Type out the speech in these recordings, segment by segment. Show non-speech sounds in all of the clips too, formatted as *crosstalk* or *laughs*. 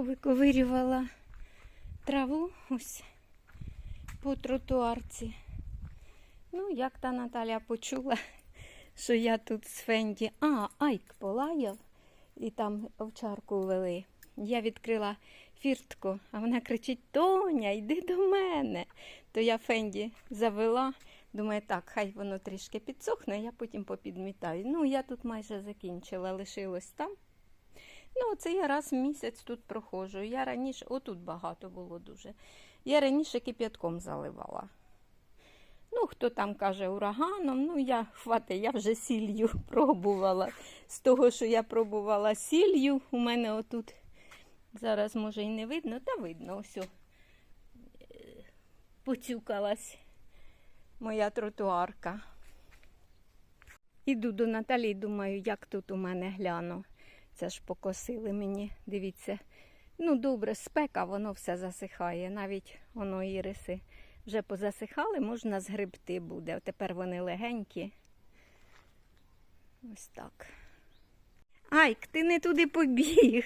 повиковирювала траву ось по тротуарці. Ну, як та Наталя почула, *laughs* що я тут з Фенді. А, Айк полаяв і там овчарку вели. Я відкрила фіртку, а вона кричить: Тоня, йди до мене. То я Фенді завела. Думаю, так, хай воно трішки підсохне, я потім попідмітаю. Ну, я тут майже закінчила, лишилось там. Ну, це я раз в місяць тут проходжу. Я раніше, отут багато було дуже. Я раніше кип'ятком заливала. Ну, хто там каже ураганом, ну я хвати, я вже сіллю *laughs* пробувала. З того, що я пробувала сіллю, у мене отут зараз може і не видно, та видно, ось е, поцюкалась моя тротуарка. Іду до Наталі, думаю, як тут у мене гляну. Це ж покосили мені, дивіться. Ну, добре, спека, воно все засихає. Навіть воно іриси вже позасихали, можна згребти буде. Тепер вони легенькі. Ось так. Айк, ти не туди побіг.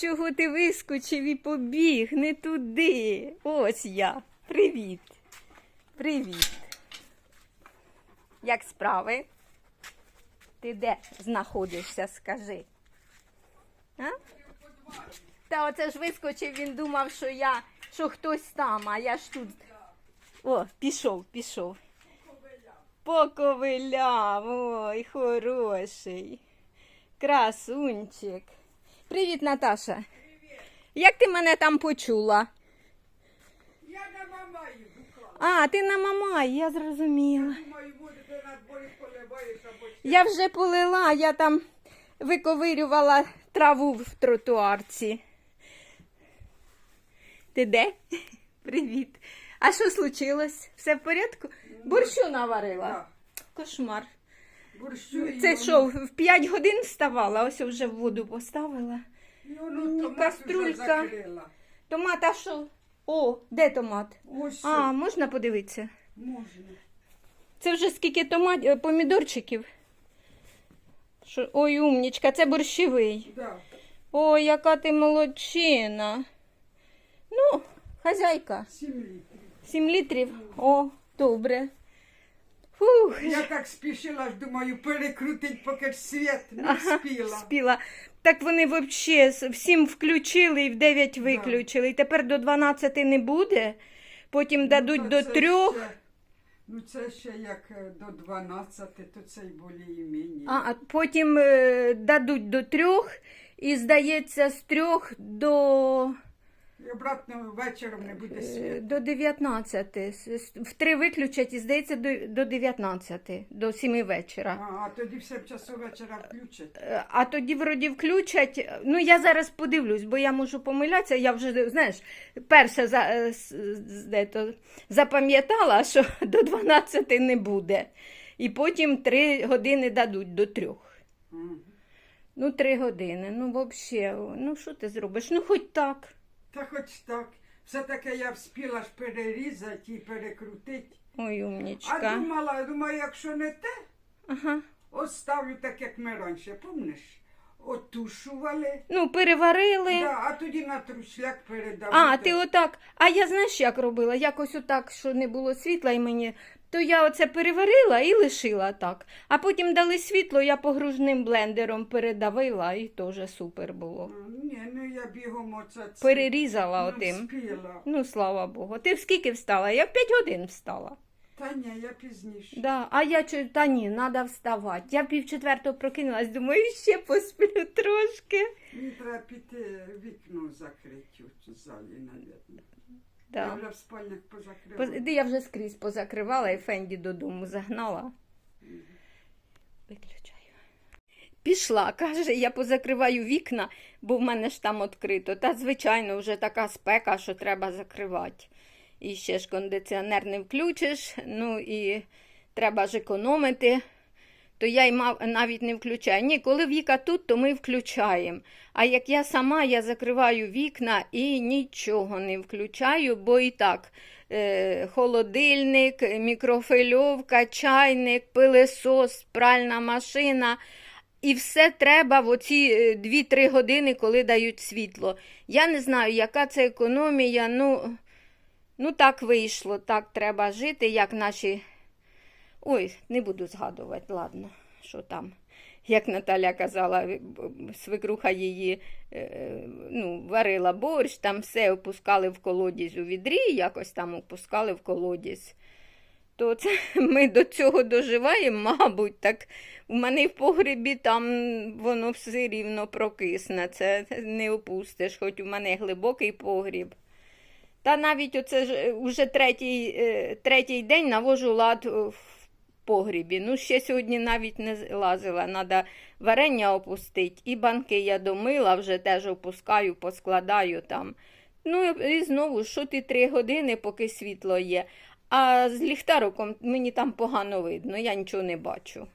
Чого ти вискочив і побіг? Не туди. Ось я. Привіт. Привіт. Як справи? Ти де знаходишся, скажи? А? Та оце ж вискочив, він думав, що я, що хтось там, а я ж тут. О, пішов, пішов. Поковиляв, ой, хороший. Красунчик. Привіт, Наташа. Привіт. Як ти мене там почула? Я на мамаю. А, ти на мамай, я зрозуміла. Думаю, Я вже полила, я там виковирювала траву в тротуарці. Ти де? Привіт. А що случилось? Все в порядку? Борщу наварила. Кошмар. Борщу Це що, в 5 годин вставала, ось вже в воду поставила. І воно каструлька. Томат, а що? О, де томат? Ось А, можна подивитися? можна. Це вже скільки томат, е, помідорчиків. Що? Ой, умнічка, це борщовий. Да. Ой, яка ти молодчина. Ну, хазяйка. Сім літрів. Сім літрів. О, добре. Фух. Я так спішила, ж думаю, перекрутить, поки ж світ не спіла. Спіла. Так вони взагалі всім включили і в 9 виключили. І тепер до 12 не буде. Потім дадуть Ну, до то це 3. Ну це ще як е, до 12, то це й болі мені. А, а потім е, дадуть до трьох, І здається, з трьох до. І обратно вечором не буде Е, світ. До 19. С- с- В 3 виключать і здається до, до 19, до 7 вечора. А, а тоді в 7 часу вечора включать. Е, А тоді вроді включать. Ну я зараз подивлюсь, бо я можу помилятися. Я вже знаєш, перше за, е, с- з- де то, запам'ятала, що *laughs* до 12 не буде. І потім 3 години дадуть до 3. Мгм. Ну, 3 години. Ну, взагалі, ну що ти зробиш? Ну, хоч так. Та хоч так. Все-таки я вспіла ж перерізати і перекрутити. Ой, А думала, думаю, якщо не те, Ага. оставлю так, як ми раніше, помниш? Отушували, Ну, переварили. да, а тоді на трушляк передали. А, ти отак. А я знаєш, як робила? Якось отак, що не було світла і мені. То я оце переварила і лишила так. А потім дали світло, я погружним блендером передавила і теж супер було. Ні, ну я бігом оце це Перерізала не отим. вспіла. Ну, слава Богу. Ти в скільки встала? Я в 5 годин встала. Та ні, я пізніше. Да. А я чую, та ні, треба вставати. Я пів четвертого прокинулась, думаю, ще посплю трошки. Мені треба піти вікно закрити у залі, навіть. Да. Я вже в спальнях позакривала. Поз- Де я вже скрізь позакривала і Фенді додому загнала. Виключаю. Пішла, каже, я позакриваю вікна, бо в мене ж там відкрито. Та, звичайно, вже така спека, що треба закривати. І ще ж кондиціонер не включиш, ну і треба ж економити. То я й мав навіть не включаю. Ні, коли Віка тут, то ми включаємо. А як я сама, я закриваю вікна і нічого не включаю, бо і так е, холодильник, мікрофильовка, чайник, пилесос, пральна машина. І все треба в оці 2-3 години, коли дають світло. Я не знаю, яка це економія. Ну, ну так вийшло, так треба жити, як наші. Ой, не буду згадувати, ладно, що там. Як Наталя казала, б- свекруха її е, ну, варила борщ, там все опускали в колодязь у відрі, якось там опускали в колодязь. То це *laughs* ми до цього доживаємо, мабуть, так у мене в погребі там воно все рівно прокисне, це не опустиш, хоч у мене глибокий погріб. Та навіть оце ж е, уже третій, е, третій день навожу лад е, погрібі. Ну, ще сьогодні навіть не лазила. Надо варення опустити. І банки я домила, вже теж опускаю, поскладаю там. Ну і знову, що ти три години, поки світло є. А з ліхтариком мені там погано видно, я нічого не бачу.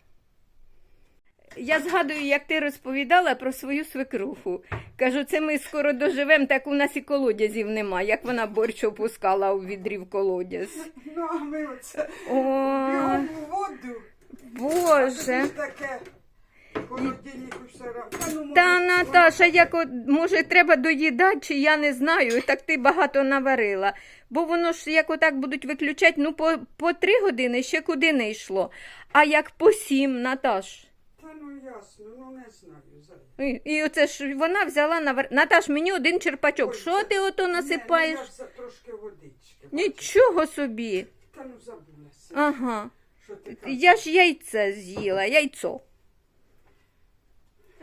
Я згадую, як ти розповідала про свою свекруху. Кажу, це ми скоро доживемо, так у нас і колодязів нема, як вона борщ опускала у відрі в колодязь. Ну, а ми оце О, бігом воду. Боже. Таке холодильник все равно. Та, ну, Та може, Наташа, як от, може, треба доїдати, чи я не знаю, так ти багато наварила. Бо воно ж як отак будуть виключати, ну по, по три години ще куди не йшло. А як по сім, Наташ. Ну ясно, ну не знаю. Зая. І, і оце ж вона взяла навар... Наташ, мені один черпачок. Ой, Що ти ото Ні, насипаєш? ну, я ж за трошки водички. Нічого собі. Та ну забулася. Ага. Що ти кажеш? Я ж яйце з'їла, яйцо.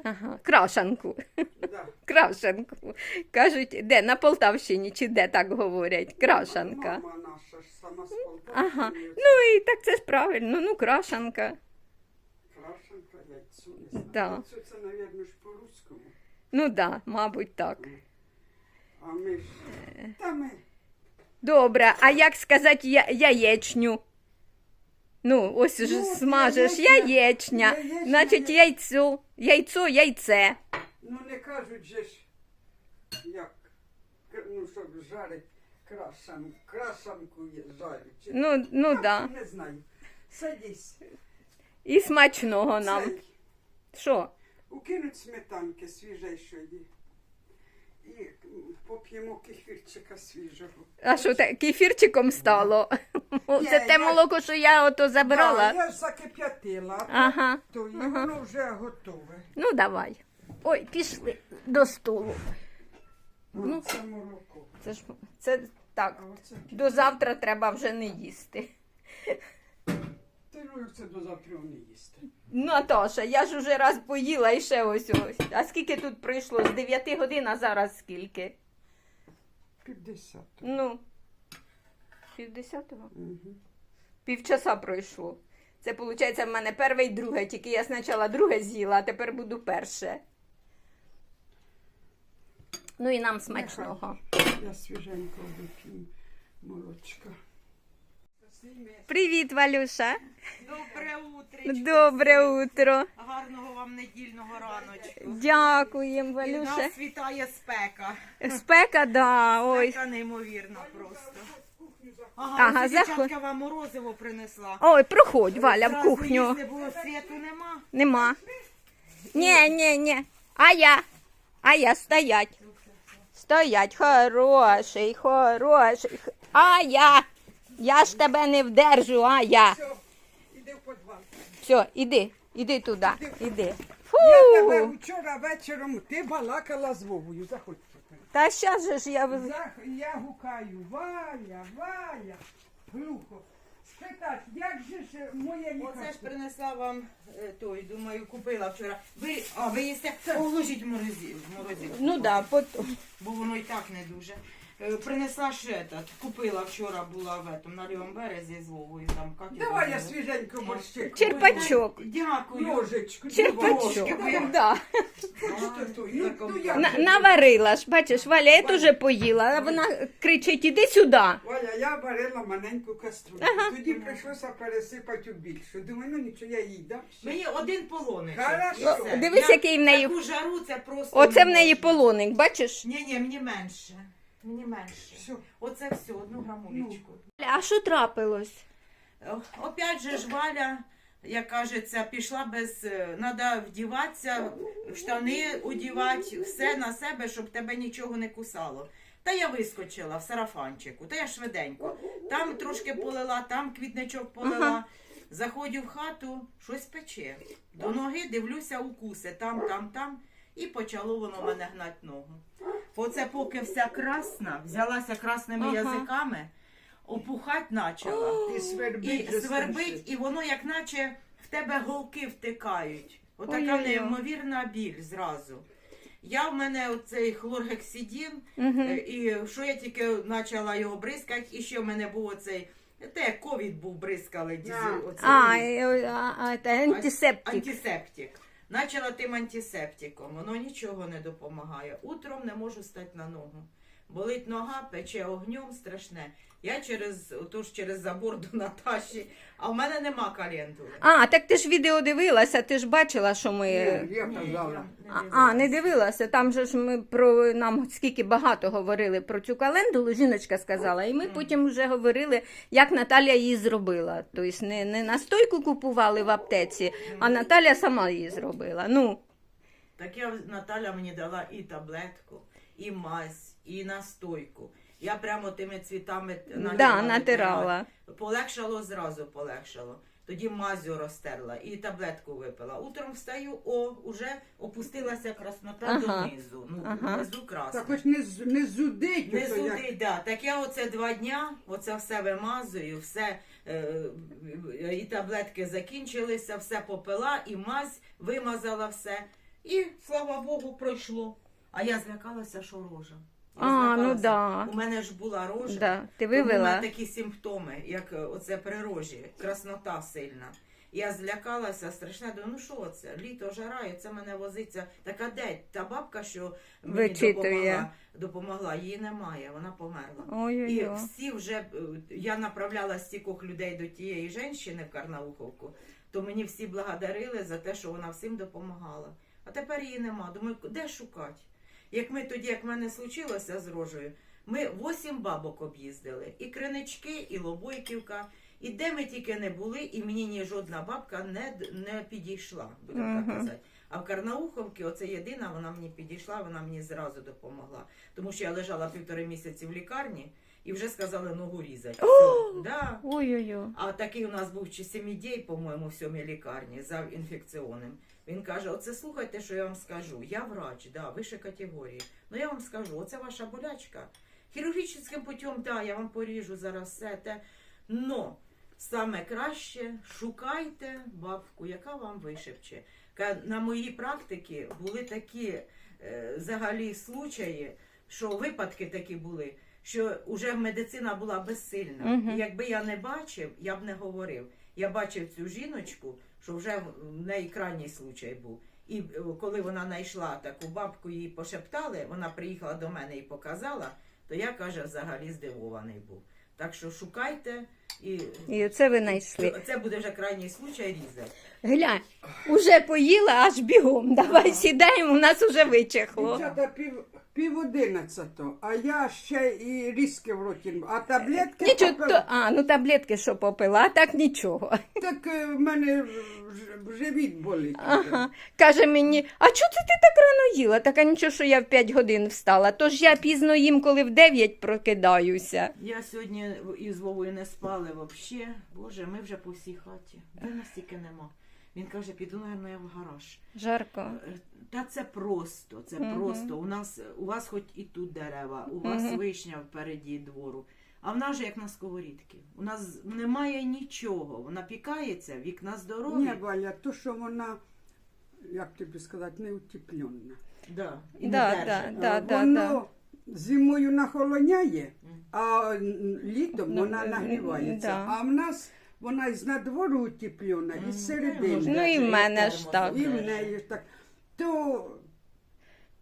Ага, крашанку. Да. *laughs* Крашенку. Кажуть, де на Полтавщині чи де так говорять? Крашанка. Мама наша ж сама з Полтавки. Ага. Ну і так це ж правильно, ну крашанка. Крашенка, яйцо, не знаю. Да. Яйцо це, мабуть, ж по-руському. Ну да, мабуть, так. А ми ж... Та ми... Добре, а як сказати я- яєчню? Ну, ось ж Ну, смажеш яєчня. яєчня, Яєчня, значить я- яйцо, яйцо, яйце. Ну не кажуть же ж, як, ну, щоб жарить є- жарять. Чи- Ну, ну Та, да. Не знаю. Садись. І смачного нам. Що? Укинуть сметанки свіжейшої. І поп'ємо кефірчика свіжого. А що так, кефірчиком стало? Це те я- молоко, що я ото забрала. Да, я ж закип'ятила, Ага. то і ага. воно вже готове. Ну, давай. Ой, пішли до столу. Ну, Ну. це молоко. Це ж це так. А оце До завтра треба вже не їсти. Це до завтра не їсти. Наташа, я ж уже раз поїла і ще ось ось. А скільки тут пройшло? З 9 годин, а зараз скільки? 50. Ну, півдесятого? Угу. Півчаса пройшло. Це виходить в мене перше і друге, тільки я спочатку друге з'їла, а тепер буду перше. Ну і нам смачного. Я свіженько вип'ю молочка. Привіт, Валюша. Добре утречко. Добре утро. Гарного вам недільного раночку. Дякуємо, І Валюша. нас вітає спека. Спека, да, ой. Спека неймовірна просто. Ага, Ага, заход- дівчатка вам морозиво принесла. Ой, проходь, Валя, в кухню. їсти, бо світу нема. Нема. Ні, ні, ні. А я. А я стоять. Стоять. Хороший, хороший. А я. Я ж тебе не вдержу, а я. Все, іди в підвал. Все, іди, іди туди. Іди. Я Фу. тебе вчора вечором, ти балакала з Вовою, заходь. Та щас же ж я. Зах... Я гукаю, Валя, Валя, глухо. Спитать, як же ж моє Оце ж принесла вам е, той, думаю, купила вчора. Ви, а, ви їсте, положіть в морозі, в морозилку. Ну да, потім. Бо воно і так не дуже. Е, Принесла ж этот, купила вчора була в этом, на лівому березі з Вовою там. Катя Давай я свіженько борщик. Черпачок. Дякую. Ножичку. Черпачок. Давай. Да. Хочете ту? Ну, ну, я На- вже- наварила ж, бачиш, Валя, я теж поїла, а вона кричить, іди сюди. Валя, я варила маленьку каструлю. Тоді прийшлося пересипати у більшу. Думаю, ну нічого, я їй дам. ще. Мені один полоник. Хорошо. Дивись, який в неї- Таку жару це просто. Оце в неї полоник, бачиш? Ні, ні, мені менше. Мені менше. Все. Оце все, одну грамулечку. А що трапилось? Опять же ж Валя як кажеться, пішла без. Треба вдіватися, штани одівати, все на себе, щоб тебе нічого не кусало. Та я вискочила в сарафанчику, та я швиденько. Там трошки полила, там квітничок полила. Ага. Заходжу в хату, щось пече. До ноги дивлюся укуси, там, там, там. І почало воно мене гнать ногу. Оце поки вся красна, взялася красними Ага. язиками, опухать почала. І свербить. І свербить, і воно як наче в тебе голки втикають. Отака Ой-ой-ой. неймовірна біль зразу. Я в мене оцей хлоргексидін, Угу. І що я тільки почала його бризкати, і ще в мене був оцей, те, ковід був бризкали, дізель, оцей А, е, а, а, це антисептик. антисептик. Начала тим антисептиком, воно нічого не допомагає. Утром не можу стати на ногу. Болить нога, пече огнем страшне. Я через, отож через забор до Наташі, а в мене нема календули. А, так ти ж відео дивилася, ти ж бачила, що ми. Ні, я Ні, казала. я А, не а, не дивилася. Там же ж ми про нам скільки багато говорили про цю календулу, жіночка сказала, і ми потім вже говорили, як Наталя її зробила. Тобто не, не настойку купували в аптеці, а Наталя сама її зробила. Ну, Так я Наталя мені дала і таблетку, і мазь, і настойку. Я прямо тими цвітами натирала, да, натирала. Полегшало зразу полегшало. Тоді мазю розтерла і таблетку випила. Утром встаю, о, уже опустилася краснота Ага, донизу. Ну, ага. внизу красна. Так хоч не, не зудить. Не ото як- да. Так я оце два дня, оце все вимазую, все е, і таблетки закінчилися, все попила, і мазь вимазала все. І слава Богу, пройшло. А я злякалася, що рожа. А, ну да. У мене ж була рожа. Да. Ти Тому в мене такі симптоми, як е, оце при рожі, краснота сильна. Я злякалася страшне, думаю, ну що це? Літо жара, і це мене возиться. Така де та бабка, що мені Вичитує. допомогла, допомогла, її немає, вона померла. І Ой-ой-ой. всі вже е, я направляла стількох людей до тієї жінки в Карнауховку, то мені всі благодарили за те, що вона всім допомагала. А тепер її нема. Думаю, де шукати? Як ми тоді, як в мене случилося з рожею, ми восім бабок об'їздили. І кринички, і Лобойківка. І де ми тільки не були, і мені ні жодна бабка не, не підійшла, будемо так казати. А в Карнауховці, оце єдина, вона мені підійшла, вона мені зразу допомогла. Тому що я лежала півтори місяці в лікарні і вже сказали ногу різати. Все. Да. Ой-ой-ой. А такий у нас був чи семідій, по-моєму, в сьомій лікарні за інфекціонним. Він каже: Оце слухайте, що я вам скажу. Я врач, да, вище категорії. Ну я вам скажу, оце ваша болячка. Хірургічним путем, да, я вам поріжу зараз все те. Но саме краще шукайте бабку, яка вам вишепче. На моїй практиці були такі е, взагалі случаї, що випадки такі були, що вже медицина була безсильна. Мгм. І якби я не бачив, я б не говорив. Я бачив цю жіночку, що вже в неї крайній случай був. І е, коли вона знайшла таку бабку, її пошептали, вона приїхала до мене і показала, то я каже, взагалі здивований був. Так що шукайте і І оце ви знайшли. це буде вже крайній случай різати. Глянь, уже поїла аж бігом. Давай сідаємо, у нас уже вичахло. Дівчата пів, пів одинадцятого, а я ще і різки в роті. А таблетки Нічого, попила. то, а, ну таблетки що попила, а так нічого. Так е, в мене ж- живіт болить. Ага. Каже мені, а чого це ти так рано їла? Така нічого, що я в 5 годин встала. Тож я пізно їм, коли в 9 прокидаюся. Я сьогодні із Вовою не спали взагалі. Боже, ми вже по всій хаті. Де нас тільки нема. Він каже, піду, напевно, я в гараж. Жарко. Е, Та це просто, це Мгм. просто. У нас у вас хоч і тут дерева, у вас Мгм. вишня впереді двору. А в нас же як на сковорідки. У нас немає нічого. Вона пікається, вікна здорові. Ні, Валя, то, що вона, як тобі сказати, не утеплена. Да, і Да, не да, да. Е, Воно зимою нахолоняє, а літом Ну, вона е, нагрівається. да. А в нас вона із надвору утеплена, і з середини. Ну, і в мене ж так. І в неї так. То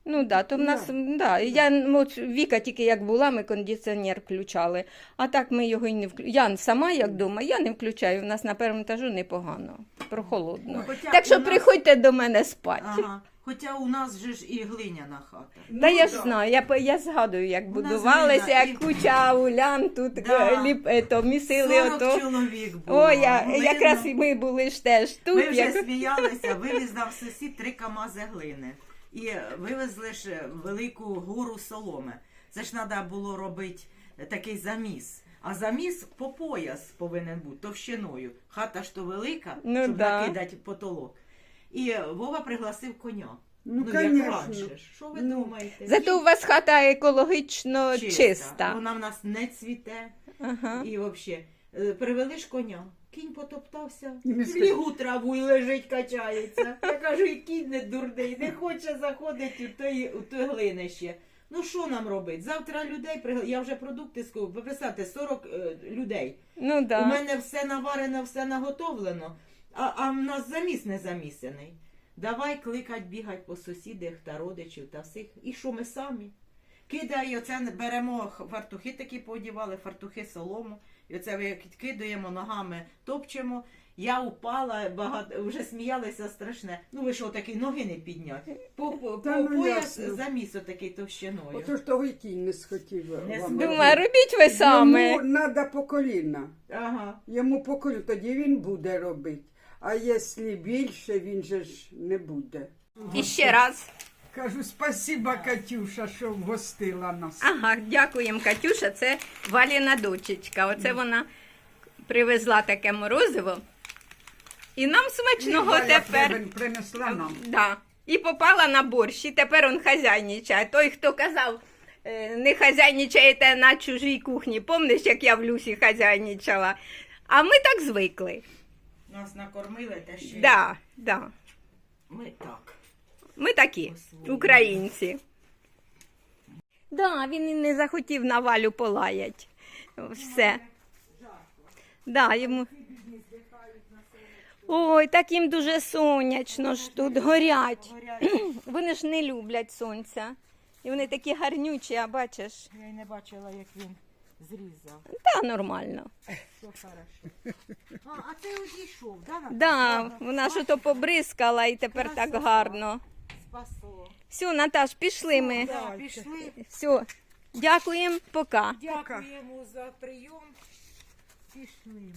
Ну да, то в нас, да. Я, ну, от Віка тільки як була, ми кондиціонер включали. А так ми його і не включали. Я сама як вдома, я не включаю. У нас на першому етажу непогано, прохолодно. Ну, хоча Так що у нас- приходьте до мене спати. Ага. Хоча у нас же ж і глиняна хата. Ну, Та я ж знаю, я, я згадую, як глина як і- куча улян тут Да. ліп, ето, місили 40 ото. чоловік було. О, я, Глина. якраз і ми були ж теж тут. Ми вже як... сміялися, вивіз нам сусід три камази глини. І вивезли ж велику гору соломи. Це ж треба було робити такий заміс. А заміс по пояс повинен бути товщиною. Хата ж то велика, Ну щоб да. накидати потолок. І Вова пригласив коня. Ну, як конечно. раніше. Що ви Ну. думаєте? Зато у вас хата екологічно чиста. Вона в нас не цвіте. Ага. І взагалі, привели ж коня. Кінь потоптався, І не в лігу траву і лежить, качається. Я кажу, і кінь не дурний, не хоче заходити у той, у той глинище. Ну що нам робити? Завтра людей пригла... Я вже продукти скупив. Ви представте, 40 е, людей. Ну У да. мене все наварено, все наготовлено, а, а в нас заміс не замісений. Давай кликать, бігать по сусідах та родичів та всіх. І що ми самі? Кидає, оце беремо фартухи такі подівали, фартухи солому, і оце викидаємо ногами, топчемо. Я упала, багато вже сміялися страшне. Ну ви що, такі ноги не підняти? По, по, по ну, пояс заміс отакий товщиною. Ото ж того й кінь не схотів. Не вам схотів. Думаю, робіть ви саме. Йому треба по коліна. Ага. Йому по коліна, тоді він буде робити. А якщо більше, він же ж не буде. І ще раз. Кажу, спасіба, Катюша, що вгостила нас. Ага, дякуємо, Катюша. Це Валіна дочечка. Оце вона привезла таке морозиво. І нам смачного Валя тепер. Принесла нам. Да. І попала на борщ, і тепер он хазяйничає. Той, хто казав, е, не хазяйничаєте на чужій кухні. Помниш, як я в Люсі хазяйничала? А ми так звикли. Нас накормили та ще. Да, да. Ми так. Ми такі, українці. Да, він і не захотів на валю полаять. Все. Да, йому... Ой, так їм дуже сонячно ж тут горять. Горять. *clears throat* Вони ж не люблять сонця. І вони такі гарнючі, а бачиш, Я й не бачила, як він зрізав. та нормально. Все хорошо. А, а ти одійшов, да? Так, Да, вона ж то побризкала і тепер так гарно. Спасло. Все, Наташ, пішли ми. Да, пішли. Все, дякуємо, пока. Дякуємо за прийом. Пішли ми.